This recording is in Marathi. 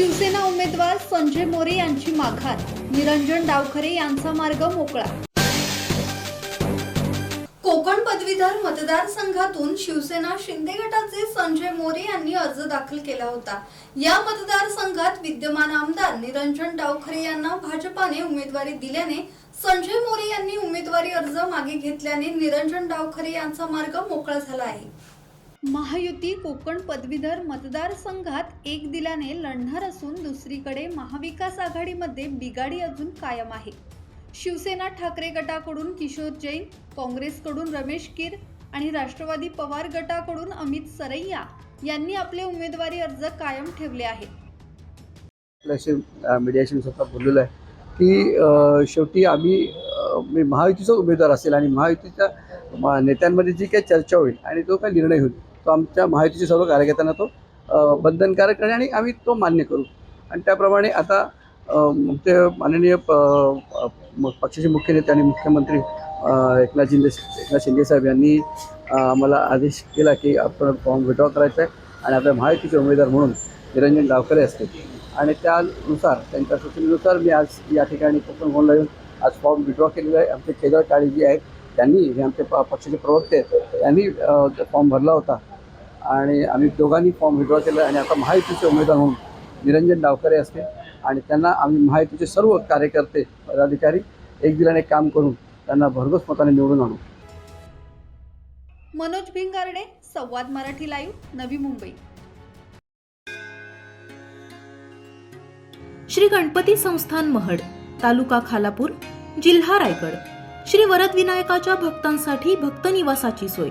शिवसेना उमेदवार संजय मोरे यांची माघार. निरंजन डावखरे यांचा मार्ग मोकळा. कोकण पदवीधर मतदारसंघातून शिवसेना शिंदे गटाचे संजय मोरे यांनी अर्ज दाखल केला होता. या मतदारसंघात विद्यमान आमदार निरंजन डावखरे यांना भाजपाने उमेदवारी दिल्याने संजय मोरे यांनी उमेदवारी अर्ज मागे घेतल्याने निरंजन डावखरे यांचा मार्ग मोकळा झाला आहे. महायुती कोकण पदवीधर मतदारसंघात एक दिल्याने लढणार असून दुसरीकडे महाविकास आघाडीमध्ये बिगाडी अजून कायम आहे. शिवसेना ठाकरे गटाकडून किशोर जैन काँग्रेसकडून रमेश कीर आणि राष्ट्रवादी पवार गटाकडून अमित सरैया यांनी आपले उमेदवारी अर्ज कायम ठेवले आहेत. मीडियाशी स्वतः बोललेलो आहे की शेवटी आम्ही मी म्हणजे महायुतीचा उमेदवार असेल आणि महायुतीच्या नेत्यांमध्ये जी काही चर्चा होईल आणि तो काही निर्णय होईल तो आमच्या माहितीचे सर्व कार्यकर्त्यांना तो बंधनकारक आहे आणि आम्ही तो मान्य करू. आणि त्याप्रमाणे आता ते माननीय प- पक्षाचे मुख्य नेते आणि मुख्यमंत्री एकनाथ शिंदे एकनाथ शिंदे साहेब यांनी आम्हाला आदेश केला की आपण फॉर्म विड्रॉ करायचा आहे आणि आपल्या महायुतीचे उमेदवार म्हणून निरंजन डावकरे असतील. आणि त्यानुसार त्यांच्या सूचनेनुसार मी आज या ठिकाणी कोकण भवनला येऊन आज फॉर्म विड्रॉ केलेला आहे. आमचे केदार काळे जे आहेत. त्यांनी हे आमचे प- पक्षाचे प्रवक्ते आहेत. त्यांनी फॉर्म भरला होता. आणि आम्ही दोघांनी फॉर्म विड्रॉ केला आणि आता महायुतीचे उमेदवार म्हणून निरंजन डावकरे असते आणि त्यांना आम्ही महायुतीचे सर्व कार्यकर्ते पदाधिकारी एक दिलाने काम करून त्यांना भरघोस मताने निवडून आणू. मनोज भिंगारडे संवाद मराठी लाईव्ह नवी मुंबई. श्री गणपती संस्थान महड तालुका खालापूर जिल्हा रायगड. श्री वरद विनायकाच्या भक्तांसाठी भक्त निवासाची सोय.